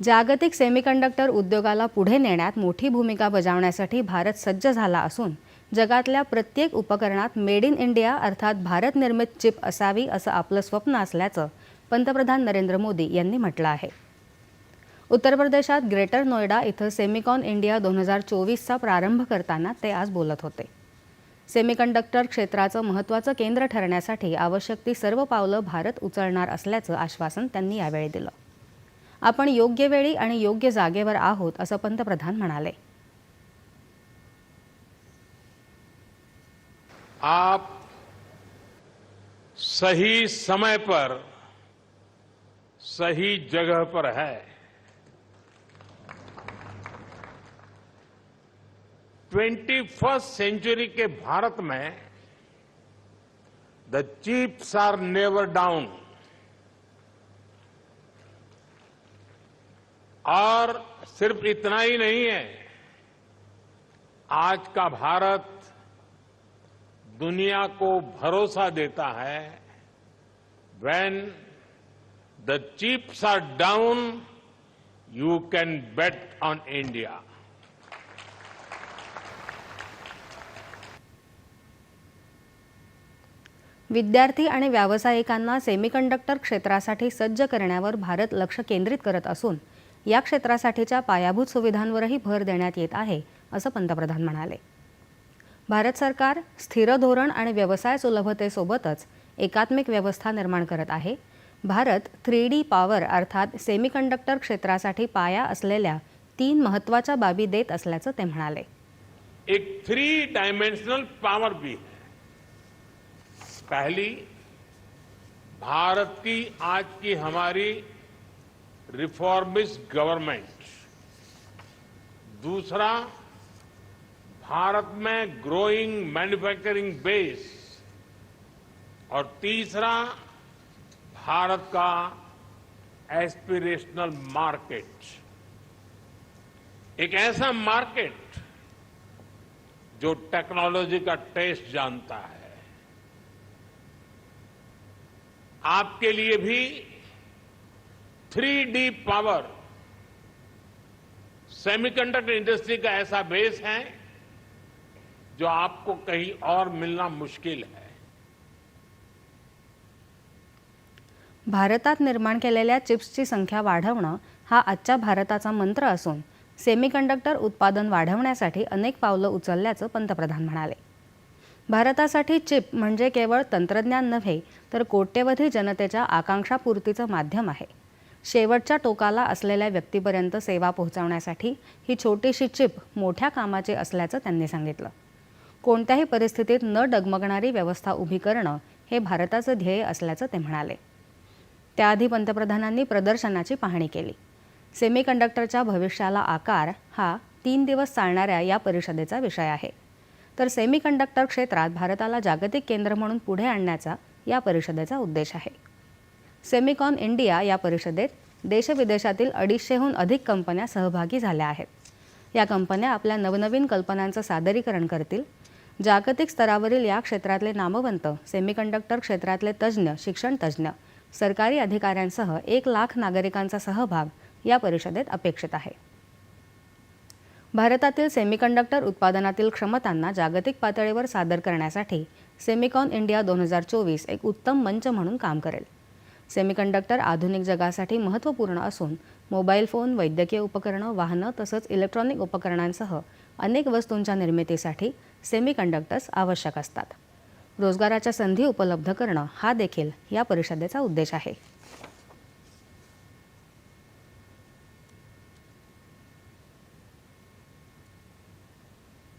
जागतिक सेमीकंडक्टर उद्योगाला पुढे नेण्यात मोठी भूमिका बजावण्यासाठी भारत सज्ज झाला असून जगातल्या प्रत्येक उपकरणात मेड इन इंडिया अर्थात भारत निर्मित चिप असावी असं आपलं स्वप्न असल्याचं पंतप्रधान नरेंद्र मोदी यांनी म्हटलं आहे. उत्तर प्रदेशात ग्रेटर नोएडा इथं सेमिकॉन इंडिया दोन हजार चोवीसचा प्रारंभ करताना ते आज बोलत होते. सेमीकंडक्टर क्षेत्राचं महत्त्वाचं केंद्र ठरण्यासाठी आवश्यक ती सर्व पावलं भारत उचलणार असल्याचं आश्वासन त्यांनी यावेळी दिलं. आपण योग्य वेळी आणि योग्य जागेवर आहोत असं पंतप्रधान म्हणाले. आप सही समय पर सही जगह पर है। ट्वेंटी फर्स्ट सेंचुरी के भारत में the chips are never down और सिर्फ इतना ही नहीं है आज का भारत दुनिया को भरोसा देता है। When the chips are down you can bet on india. विद्यार्थी आणि व्यावसायिकांना सेमीकंडक्टर क्षेत्रासाठी सज्ज करण्यावर भारत लक्ष केंद्रित करत असून या क्षेत्रासाठीच्या पायाभूत सुविधांवरही भर देण्यात येत आहे असं पंतप्रधान म्हणाले. भारत सरकार स्थिर धोरण आणि व्यवसाय सुलभतेसोबतच एकात्मिक व्यवस्था निर्माण करत आहे. भारत थ्री डी पॉवर अर्थात सेमीकंडक्टर क्षेत्रासाठी पाया असलेल्या तीन महत्त्वाच्या बाबी देत असल्याचं ते म्हणाले. एक थ्री डायमेंशनल पावर भी पहली भारत की आज की हमारी रिफॉर्मिस्ट गवर्नमेंट दूसरा, भारत में ग्रोइंग मैन्युफैक्चरिंग बेस और तीसरा, भारत का एस्पिरेशनल मार्केट एक ऐसा मार्केट जो टेक्नोलॉजी का टेस्ट जानता है। आपके लिए भी three D power semiconductor industry का ऐसा बेस है जो आपको कहीं और मिलना मुश्किल है। भारतात निर्माण केलेल्या चिप्सची संख्या वाढवणं हा आजच्या भारताचा मंत्र असून सेमीकंडक्टर उत्पादन वाढवण्यासाठी अनेक पावलं उचलल्याचं पंतप्रधान म्हणाले. भारतासाठी चिप म्हणजे केवळ तंत्रज्ञान नव्हे तर कोट्यवधी जनतेच्या आकांक्षापूर्तीचं माध्यम आहे. शेवटच्या टोकाला असलेल्या व्यक्तीपर्यंत सेवा पोहोचवण्यासाठी ही छोटीशी चिप मोठ्या कामाची असल्याचं त्यांनी सांगितलं. कोणत्याही परिस्थितीत न डगमगणारी व्यवस्था उभी करणं हे भारताचं ध्येय असल्याचं ते म्हणाले. त्याआधी पंतप्रधानांनी प्रदर्शनाची पाहणी केली. सेमीकंडक्टरच्या भविष्याला आकार हा तीन दिवस चालणाऱ्या या परिषदेचा विषय आहे. तर सेमीकंडक्टर क्षेत्रात भारताला जागतिक केंद्र म्हणून पुढे आणण्याचा या परिषदेचा उद्देश आहे. सेमिकॉन इंडिया या परिषदेत देशविदेशातील अडीचशेहून अधिक कंपन्या सहभागी झाल्या आहेत. या कंपन्या आपल्या नवनवीन कल्पनांचं सादरीकरण करतील. जागतिक स्तरावरील या क्षेत्रातले नामवंत सेमीकंडक्टर क्षेत्रातले तज्ज्ञ शिक्षण तज्ज्ञ सरकारी अधिकाऱ्यांसह एक लाख नागरिकांचा सहभाग या परिषदेत अपेक्षित आहे. भारतातील सेमीकंडक्टर उत्पादनातील क्षमतांना जागतिक पातळीवर सादर करण्यासाठी सेमिकॉन इंडिया दोन हजार चोवीस एक उत्तम मंच म्हणून काम करेल. सेमीकंडक्टर आधुनिक जगासाठी महत्त्वपूर्ण असून मोबाईल फोन वैद्यकीय उपकरणं वाहनं तसंच इलेक्ट्रॉनिक उपकरणांसह अनेक वस्तूंच्या निर्मितीसाठी सेमीकंडक्टर्स आवश्यक असतात. रोजगाराच्या संधी उपलब्ध करणं हा देखील या परिषदेचा उद्देश आहे.